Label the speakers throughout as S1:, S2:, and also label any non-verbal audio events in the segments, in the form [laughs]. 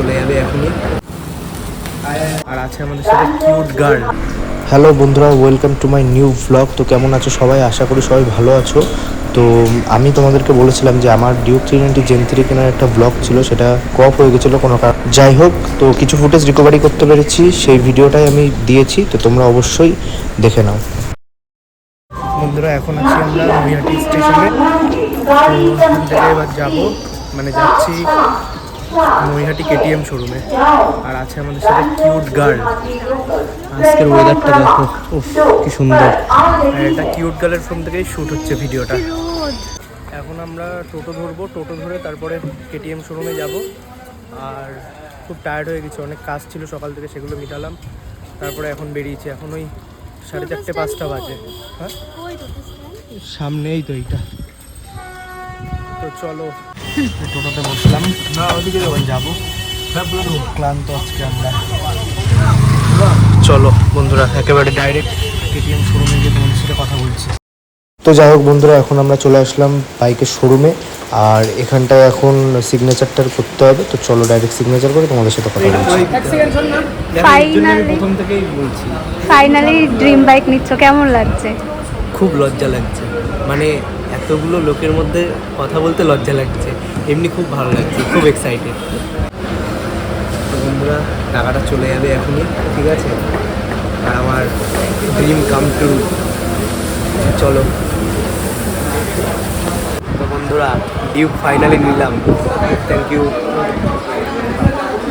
S1: চলে যাবে এখনই। আর আছে আমাদের সাথে কিউট গার্ল
S2: হ্যালো বন্ধুরা welcome to my new blog তো কেমন আছো সবাই? আশা করি সবাই ভালো আছো। তো আমি তোমাদেরকে বলেছিলাম যে আমার Duke three ninety gen three কেনার একটা ব্লগ ছিল, সেটা কপ হয়ে গেছিল কোনো কারণ যাই হোক, তো কিছু ফুটেজ রিকভারি করতে পেরেছি, সেই ভিডিওটাই আমি দিয়েছি, তো তোমরা অবশ্যই দেখে নাও।
S1: বন্ধুরা, এখন আছি আমরা স্টেশনে এবার যাব মানে যাচ্ছি নৈহাটি কেটিএম শোরুমে আর আছে আমাদের সাথে কিউট গার্ল আজকের ওয়েদারটা দেখো। উফ কি সুন্দর। আর এটা কিউট গার্লের ফোন থেকেই শ্যুট হচ্ছে ভিডিওটা এখন আমরা টোটো ধরবো। টোটো ধরে তারপরে কেটিএম শোরুমে যাব। আর খুব টায়ার্ড হয়ে গেছে। অনেক কাজ ছিল সকাল থেকে সেগুলো মিটালাম। তারপরে এখন বেরিয়েছি। এখন ওই সাড়ে চারটে পাঁচটা বাজে। হ্যাঁ? সামনেই তো এইটা। তো চলো। টোটোতে বসলাম। ওদিকে যখন যাব ক্লান্ত আজকে আমরা। চলো বন্ধুরা একেবারে ডাইরেক্ট কেটিএম শোরুমে গিয়ে তোমাদের সাথে কথা বলছি।
S2: তো যাই হোক বন্ধুরা এখন আমরা চলে আসলাম বাইকের শোরুমে আর এখানটায় এখন সিগনেচারটার করতে হবে। তো চলো ডাইরেক্ট সিগনেচার করে তোমাদের সাথে কথা. বলছি।
S3: ফাইনালি ড্রিম বাইক নিচ্ছ কেমন লাগছে?
S1: খুব লজ্জা লাগছে। মানে এতগুলো লোকের মধ্যে কথা বলতে লজ্জা লাগছে। এমনি খুব ভালো লাগছে, খুব এক্সাইটেড বন্ধুরা, টাকাটা চলে যাবে এখনই, ঠিক আছে? আর আমার ড্রিম কাম টু চলো। তো বন্ধুরা ডিউক ফাইনালি নিলাম। থ্যাংক ইউ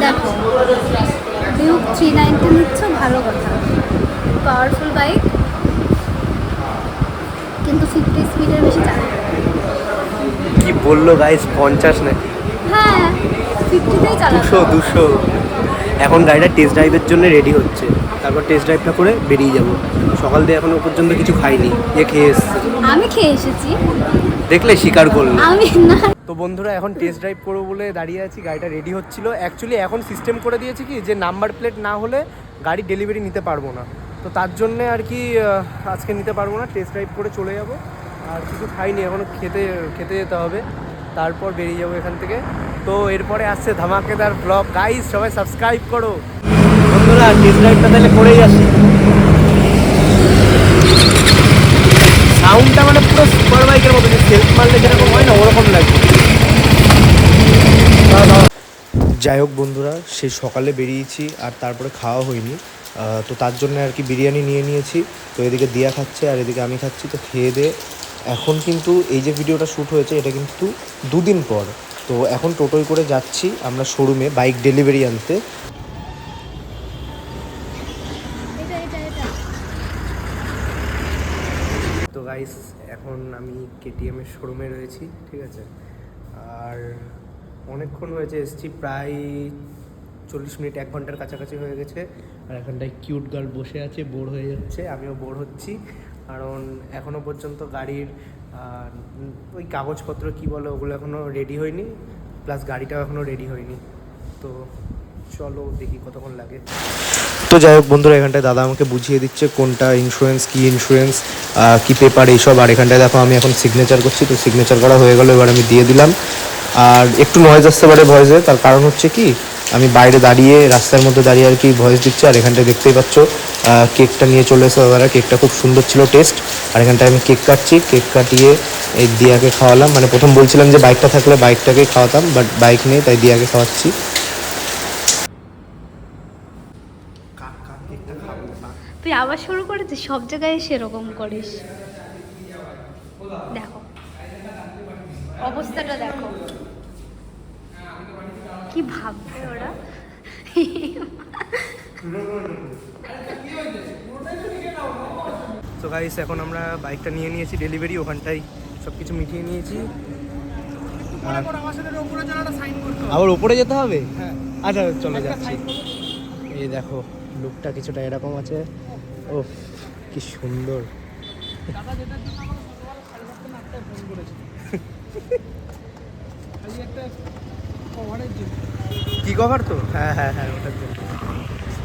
S3: দেখো থ্রি নাইনটি নিচ্ছ, ভালো কথা। পাওয়ারফুল বাইক কিন্তু ফিফটি স্পিডের বেশি চালাবে না।
S1: কি বলল গাইস পঞ্চাশ নাকি
S3: হ্যাঁ
S1: দুশো দুশো। এখন গাড়িটা টেস্ট ড্রাইভের জন্য রেডি হচ্ছে। তারপর টেস্ট ড্রাইভটা করে বেরিয়ে যাব। সকাল দিয়ে এখনও পর্যন্ত কিছু খাইনি। এ খেয়ে এসছে।
S3: আমি খেয়ে এসেছি।
S1: দেখলে স্বীকার করল।
S3: আমি না।
S1: তো বন্ধুরা এখন টেস্ট ড্রাইভ করব বলে দাঁড়িয়ে আছি। গাড়িটা রেডি হচ্ছিল। অ্যাকচুয়ালি এখন সিস্টেম করে দিয়েছে কি যে নাম্বার প্লেট না হলে গাড়ি ডেলিভারি নিতে পারব না। তো তার জন্যে আর কি আজকে নিতে পারব না। টেস্ট ড্রাইভ করে চলে যাব। আর কিছু খাইনি এখনও খেতে খেতে যেতে হবে। তারপর বেরিয়ে যাব এখান থেকে। তো এরপরে আসছে ধামাকেদার ব্লগ। গাইস সবাই সাবস্ক্রাইব করো। বন্ধুরা ড্রাইভটা তাহলে করেই আসি। সাউন্ডটা মানে পুরো সুপার বাইকের মতো সেলফ মারলে যেরকম হয় না, ওরকম লাগছে
S2: যাই হোক বন্ধুরা, সেই সকালে বেরিয়েছি আর তারপরে খাওয়া হয়নি। তো তার জন্য আর কি বিরিয়ানি নিয়ে নিয়েছি। তো এদিকে দিয়া খাচ্ছে আর এদিকে আমি খাচ্ছি। তো খেয়ে দিয়ে এখন কিন্তু এই যে ভিডিওটা শ্যুট হয়েছে, এটা কিন্তু দুদিন পর। তো এখন টোটোয় করে যাচ্ছি আমরা শোরুমে বাইক ডেলিভারি আনতে।
S1: তো গাইস এখন আমি কেটিএমের শোরুমে রয়েছি, ঠিক আছে? আর অনেকক্ষণ হয়েছে, এসছি প্রায় চল্লিশ মিনিট, এক ঘণ্টার কাছাকাছি হয়ে গেছে। আর এখানটায় কিউট গার্ল বসে আছে বোর হয়ে যাচ্ছে, আমিও বোর হচ্ছি। কারণ এখনও পর্যন্ত গাড়ির ওই কাগজপত্র কি বলে ওগুলো এখনও রেডি হয়নি প্লাস গাড়িটাও এখনও রেডি হয়নি। তো চলো দেখি কতক্ষণ লাগে।
S2: তো যাই হোক বন্ধুরা, এখানটায় দাদা আমাকে বুঝিয়ে দিচ্ছে কোনটা ইন্স্যুরেন্স কি ইন্স্যুরেন্স কি পেপার এইসব। আর এখানটায় দেখো আমি এখন সিগনেচার করছি, তো সিগনেচার করা হয়ে গেল, এবার আমি দিয়ে দিলাম। আর একটু নয়েজ আসতে পারে ভয়েসে তার কারণ হচ্ছে কি, আমি বাইরে দাঁড়িয়ে, রাস্তার মধ্যে দাঁড়িয়ে আর কি ভয়েস দিচ্ছি, আর এখানটায় দেখতেই পাচ্ছ। কেকটা নিয়ে চলে এসে দাদারা। কেকটা খুব সুন্দর ছিল টেস্ট আর এখানটায় আমি কেক কাটছি। কেক কাটিয়ে এই দিয়াকে খাওয়ালাম। মানে প্রথম বলছিলাম যে বাইকটা থাকলে বাইকটাকে খাওয়াতাম বাট বাইক নেই, তাই দিয়াকে খাওয়াচ্ছি।
S3: তুই আবার শুরু করেছিস? সব জায়গায় সেরকম করিস। দেখো। অবস্থাটা দেখো। কি ভাববে ওরা?
S1: তো গাইস এখন আমরা বাইকটা নিয়ে নিয়েছি ডেলিভারি ওখানটাই। সব কিছু মিটিয়ে নিয়েছি। আবার ওপরে যেতে হবে? আচ্ছা চলে যাচ্ছি। এই দেখো লুকটা কিছুটা এরকম আছে। ও কি সুন্দর। [laughs] কি কভার তো? হ্যাঁ হ্যাঁ হ্যাঁ ওটার জন্য।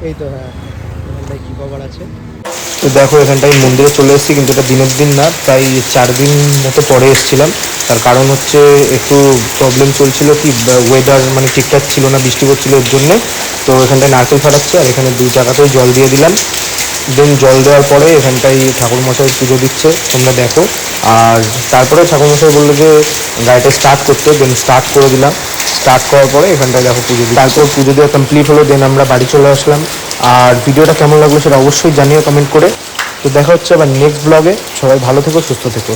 S1: এই তো হ্যাঁ আছে? তো দেখো, এখানটায় মন্দিরে চলে এসেছি, কিন্তু এটা দিনের দিন না, প্রায় চার দিন মতো পরে এসেছিলাম। তার কারণ হচ্ছে একটু প্রবলেম চলছিল কি ওয়েদার মানে ঠিকঠাক ছিল না, বৃষ্টি পড়ছিল এর জন্যে। তো এখানটায় নারকেল ফাটাচ্ছে, আর এখানে দু জায়গাতেই জল দিয়ে দিলাম। দেন জল দেওয়ার পরে এখানটায় ঠাকুরমশাই পুজো দিচ্ছে, তোমরা দেখো। আর তারপরে ঠাকুরমশাই বলল যে, গাড়িটা স্টার্ট করতে দেন স্টার্ট করে দিলাম। স্টার্ট করার পরে এখানটায় দেখো পুজো দিই তারপর পুজো দেওয়া কমপ্লিট হলো দেন আমরা বাড়ি চলে আসলাম। আর ভিডিওটা কেমন লাগল সেটা অবশ্যই জানিও কমেন্ট করে। তো দেখা হচ্ছে আবার নেক্সট ব্লগে সবাই ভালো থেকো, সুস্থ থেকো।